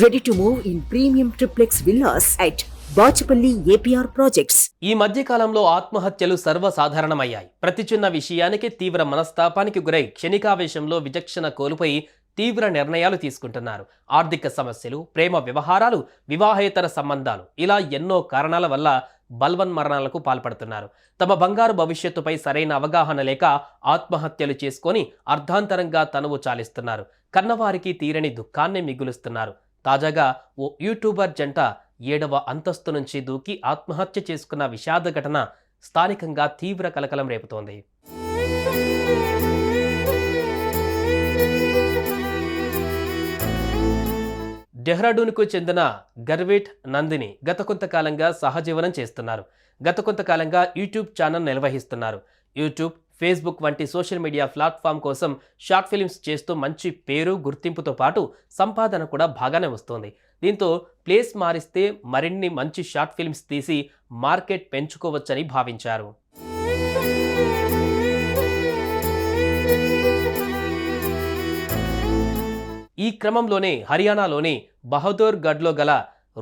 Ready to move in premium triplex villas at Bachupally APR projects ఈ మధ్య కాలంలో ఆత్మహత్యలు సర్వసాధారణమయ్యాయి. ప్రతి చిన్న విషయానికి తీవ్ర మనస్తాపానికి గురై క్షణికావేశంలో విచక్షణ కోల్పోయి తీవ్ర నిర్ణయాలు తీసుకుంటున్నారు. ఆర్థిక సమస్యలు ప్రేమ వ్యవహారాలు వివాహేతర సంబంధాలు ఇలా ఎన్నో కారణాల వల్ల బల్వన్ మరణాలకు పాల్పడుతున్నారు. తమ బంగారు భవిష్యత్తుపై సరైన అవగాహన లేక ఆత్మహత్యలు చేసుకొని అర్ధాంతరంగా తనువు చాలిస్తున్నారు. కన్నవారికి తీరని దుఃఖాన్ని మిగులుస్తున్నారు. తాజాగా ఓ యూట్యూబర్ జంట ఏడవ అంతస్తు నుంచి దూకి ఆత్మహత్య చేసుకున్న విషాద ఘటన స్థానికంగా తీవ్ర కలకలం రేపుతోంది. డెహ్రాడూన్కు చెందిన గర్వేట్ నందిని గత కొంతకాలంగా సహజీవనం చేస్తున్నారు. గత కొంతకాలంగా యూట్యూబ్ ఛానల్ నిర్వహిస్తున్నారు. యూట్యూబ్ ఫేస్బుక్ వంటి సోషల్ మీడియా ప్లాట్ఫామ్ కోసం షార్ట్ ఫిలిమ్స్ చేస్తూ మంచి పేరు గుర్తింపుతో పాటు సంపాదన కూడా బాగానే వస్తోంది. దీంతో ప్లేస్ మారిస్తే మరిన్ని మంచి షార్ట్ ఫిల్మ్స్ తీసి మార్కెట్ పెంచుకోవచ్చని భావించారు. ఈ క్రమంలోనే హర్యానాలోని బహదూర్ గఢ్లో గల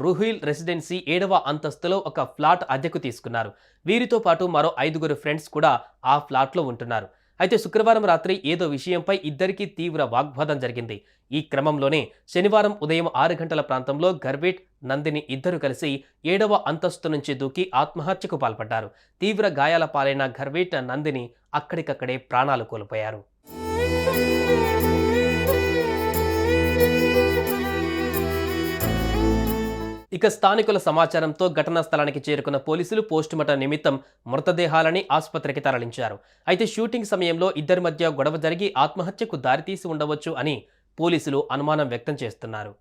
రుహిల్ రెసిడెన్సీ ఏడవ అంతస్తులో ఒక ఫ్లాట్ అద్దెకు తీసుకున్నారు. వీరితో పాటు మరో ఐదుగురు ఫ్రెండ్స్ కూడా ఆ ఫ్లాట్లో ఉంటున్నారు. అయితే శుక్రవారం రాత్రి ఏదో విషయంపై ఇద్దరికీ తీవ్ర వాగ్వాదం జరిగింది. ఈ క్రమంలోనే శనివారం ఉదయం ఆరు గంటల ప్రాంతంలో గర్వేట్ నందిని ఇద్దరు కలిసి ఏడవ అంతస్తు నుంచి దూకి ఆత్మహత్యకు పాల్పడ్డారు. తీవ్ర గాయాల పాలైన గర్వేట్ నందిని అక్కడికక్కడే ప్రాణాలు కోల్పోయారు. ఇక స్థానికుల సమాచారంతో ఘటనా స్థలానికి చేరుకున్న పోలీసులు పోస్టుమార్టం నిమిత్తం మృతదేహాలని ఆసుపత్రికి తరలించారు. అయితే షూటింగ్ సమయంలో ఇద్దరి మధ్య గొడవ జరిగి ఆత్మహత్యకు దారితీసి ఉండవచ్చు అని పోలీసులు అనుమానం వ్యక్తం చేస్తున్నారు.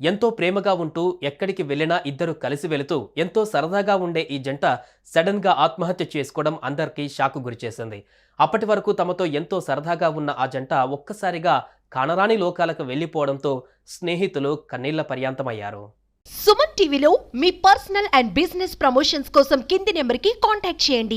ఎంతో ప్రేమగా ఉంటూ ఎక్కడికి వెళ్ళినా ఇద్దరు కలిసి వెళుతూ ఎంతో సరదాగా ఉండే ఈ జంట సడన్గా ఆత్మహత్య చేసుకోవడం అందరికీ షాకు గురిచేసింది అప్పటి వరకు తమతో ఎంతో సరదాగా ఉన్న ఆ జంట ఒక్కసారిగా కానరాని లోకాలకు వెళ్ళిపోవడంతో స్నేహితులు కన్నీళ్ళ పర్యాంతమయ్యారు. సుమన్ టీవీలో మీ పర్సనల్ అండ్ బిజినెస్ ప్రమోషన్స్ కోసం కింది నెంబర్కి కాంటాక్ట్ చేయండి.